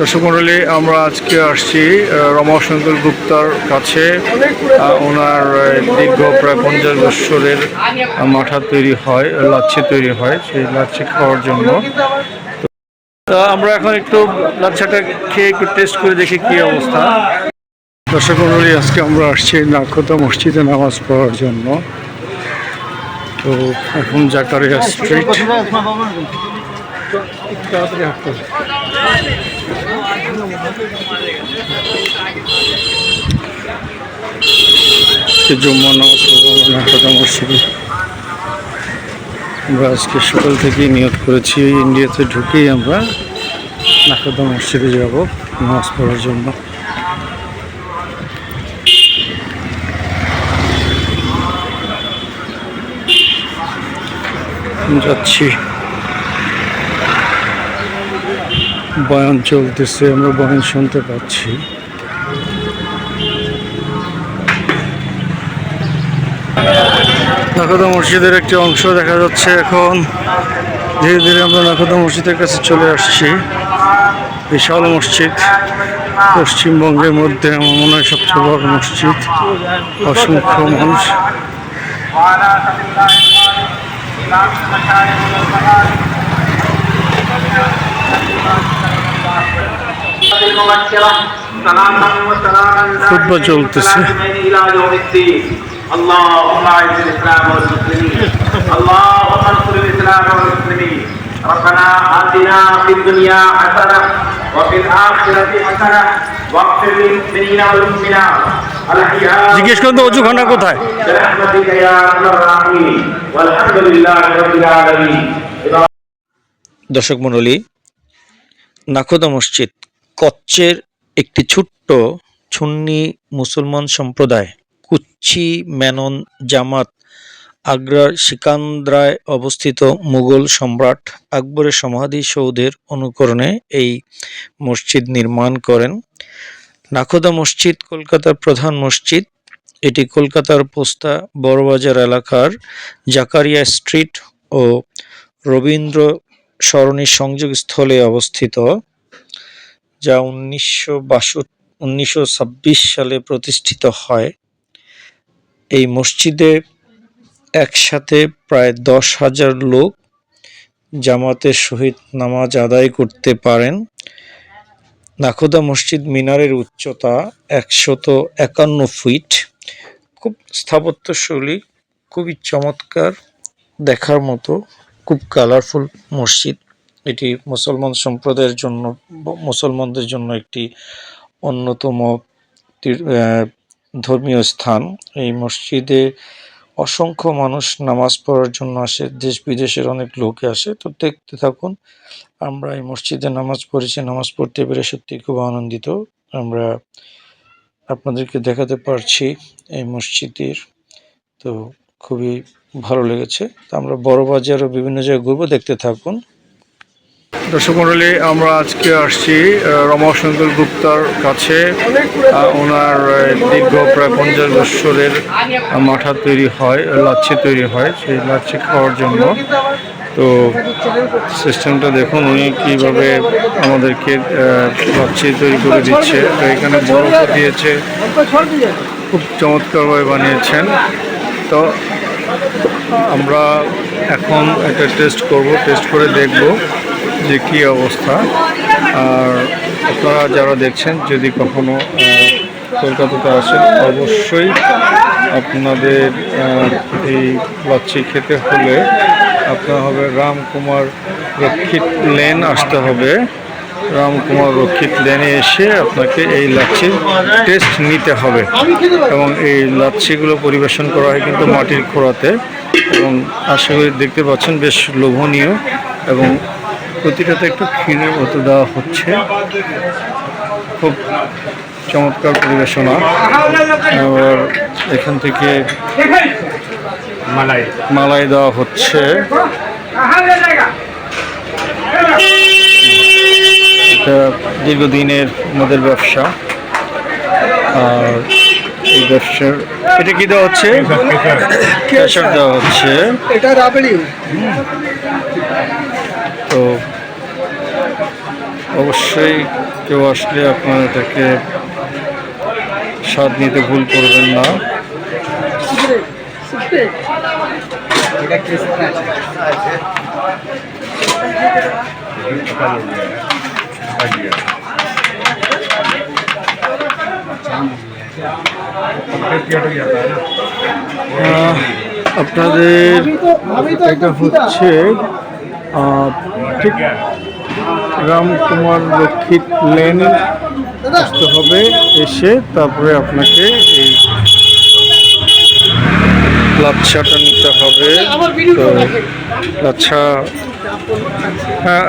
দর্শক মণ্ডলী আমরা আজকে আসছি রমাশঙ্কর গুপ্তার কাছে। ওনার দীর্ঘ প্রায় পঞ্চাশ বৎসরের মাঠা তৈরি হয়, লাচ্ছি তৈরি হয় সেই লাচ্ছি খাওয়ার জন্য। আমরা এখন একটু লাচ্ছাটা খেয়ে একটু টেস্ট করে দেখি কি অবস্থা। দর্শক মণ্ডলী আজকে আমরা আসছি নাকোতা মসজিদে নামাজ পড়ার জন্য। তো, এখন জাকারিয়া স্ট্রিট আমরা আজকে সকাল থেকেই নিয়োগ করেছি ইন্ডিয়াতে ঢুকেই আমরা নাকোতা মসজিদে যাব নামাজ পড়ার জন্য। যাচ্ছি। বয়ান চলতেছে, আমরা বয়ান শুনতে পাচ্ছি। নাকদা মসজিদের একটি অংশ দেখা যাচ্ছে এখন। ধীরে ধীরে আমরা নাকদা মসজিদের কাছে চলে আসছি। বিশাল মসজিদ, পশ্চিমবঙ্গের মধ্যে আমার মনে হয় সবচেয়ে বড় মসজিদ, অসংখ্য মানুষ। খুতবা চলতেছে اللهم اعز الاسلام والمسلمين اللهم انصر الاسلام والمسلمين ربنا اتنا في الدنيا حسنه وفي الاخره حسنه واغفر للمؤمنين والمؤمنات الاحياء জিজ্ঞেস করতে অজুখানা কোথায় برحمتك يا নাখোদা মসজিদ, কচ্ছের একটি ছোট্ট সুন্নি মুসলমান সম্প্রদায়, কুচ্ছি মেনন জামাত, আগ্রার সিকান্দ্রায় অবস্থিত মুঘল সম্রাট আকবরের সমাধি সৌধের অনুকরণে এই মসজিদ নির্মাণ করেন। নাখোদা মসজিদ কলকাতার প্রধান মসজিদ। এটি কলকাতার পোস্তা বড়বাজার এলাকার জাকারিয়া স্ট্রিট ও রবীন্দ্র সরণি সংযোগস্থলে অবস্থিত, যা উনিশশো উনিশশো সালে প্রতিষ্ঠিত হয়। এই মসজিদে একসাথে প্রায় দশ হাজার লোক জামাতের সহিত নামাজ আদায় করতে পারেন। নাখোদা মসজিদ মিনারের উচ্চতা একশত একান্ন ফিট। খুব স্থাপত্যশৈলী, খুবই চমৎকার দেখার মতো। খুব কালারফুল মসজিদ। এটি মুসলমান সম্প্রদায়ের জন্য, মুসলমানদের জন্য একটি অন্যতম ধর্মীয় স্থান। এই মসজিদে অসংখ্য মানুষ নামাজ পড়ার জন্য আসে, দেশ বিদেশের অনেক লোকে আসে। তো দেখতে থাকুন, আমরা এই মসজিদে নামাজ পড়েছি, নামাজ পড়তে পেরে সত্যি খুব আনন্দিত। আমরা আপনাদেরকে দেখাতে পারছি এই মসজিদের। তো খুবই ভালো লেগেছে। তো আমরা বড় বাজার ও বিভিন্ন জায়গায় ঘুরবো, দেখতে থাকুন। দর্শক মণ্ডলী আমরা আজকে আসছি রমাশঙ্কর গুপ্তার কাছে। ওনার দীর্ঘ প্রায় পঞ্চাশ বৎসরের মাঠা তৈরি হয়, লাচ্ছি তৈরি হয়, সেই লাচ্ছি খাওয়ার জন্য। তো সিস্টেমটা দেখুন, উনি কীভাবে আমাদেরকে লাচ্ছি তৈরি করে দিচ্ছে। তো এখানে বরফও দিয়েছে, খুব চমৎকারভাবে বানিয়েছেন। তো আমরা এখন একটা টেস্ট করব টেস্ট করে দেখব যে কী অবস্থা। আর আপনারা যারা দেখছেন, যদি কখনো কলকাতাতে আসেন, অবশ্যই আপনাদের এই লাচ্ছি খেতে হলে আপনার হবে রামকুমার রক্ষিত লেন আসতে হবে। রামকুমার রক্ষিত লেনে এসে আপনাকে এই লাচ্ছির টেস্ট নিতে হবে। এবং এই লাচ্ছিগুলো পরিবেশন করা হয় কিন্তু মাটির খোড়াতে। এবং আশা করি দেখতে পাচ্ছেন বেশ লোভনীয় এবং প্রতিটাতে একটু ক্ষীরের মতো দেওয়া হচ্ছে। খুব চমৎকার পরিবেশনা। আবার এখান থেকে মালাই। মালাই দেওয়া হচ্ছে। এটা দীর্ঘদিনের আমাদের ব্যবসা। আর এই ব্যবসার এটা কি দেওয়া হচ্ছে? কেশর দেওয়া হচ্ছে। এটা রাবড়ি তো অবশ্যই কেউ আসলে আপনারা এটাকে স্বাদ নিতে ভুল করবেন না। আহ, আপনাদের এটা হচ্ছে ঠিক রামকুমার রক্ষিত লেন আসতে হবে এসে তারপরে আপনাকে এই লাচ্ছাটা নিতে হবে। তো লাচ্ছা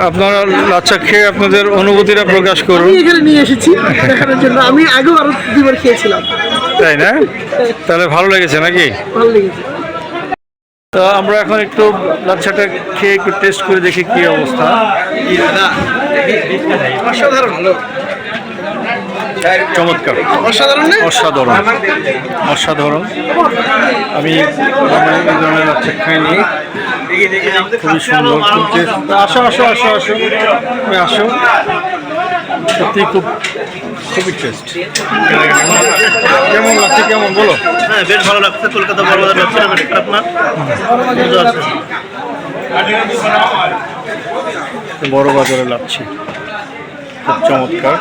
আপনারা লাচ্ছা খেয়ে আপনাদের অনুভূতিটা প্রকাশ করুন। এখানে নিয়ে এসেছি দেখানোর জন্য। আমি আগেও আরও দুবার খেয়েছিলাম। তাই না? তাহলে ভালো লেগেছে নাকি? ভালো লেগেছে। তো আমরা এখন একটু লাচ্ছাটা খেয়ে একটু টেস্ট করে দেখি কি অবস্থা। অসাধারণ। চমৎকার। অসাধারণ অসাধারণ। অসাধারণ। আমি এই ধরনের লাচ্ছা খাইনি। খুবই সুন্দর খুব taste- আসো আসো আসো আসো। তুমি আসো। সত্যি খুব খুবই টেস্ট কেমন লাগছে কেমন? বলো। হ্যাঁ বেশ ভালো লাগছে। কলকাতা বড় বাজার ব্যবসাটা বেশ আছে। বড় বাজারে লাগছে। খুব চমৎকার।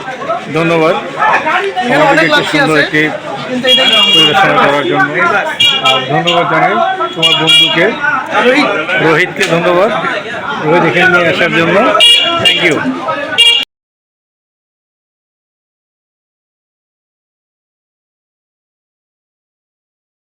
ধন্যবাদ। আমাদেরকে একটু সুন্দর একটি কিন্তু পরিবেশনা করার জন্য। আর ধন্যবাদ জানাই তোমার বন্ধুকে। রোহিতকে ধন্যবাদ। রোহিত এখানে নিয়ে আসার জন্য। Thank you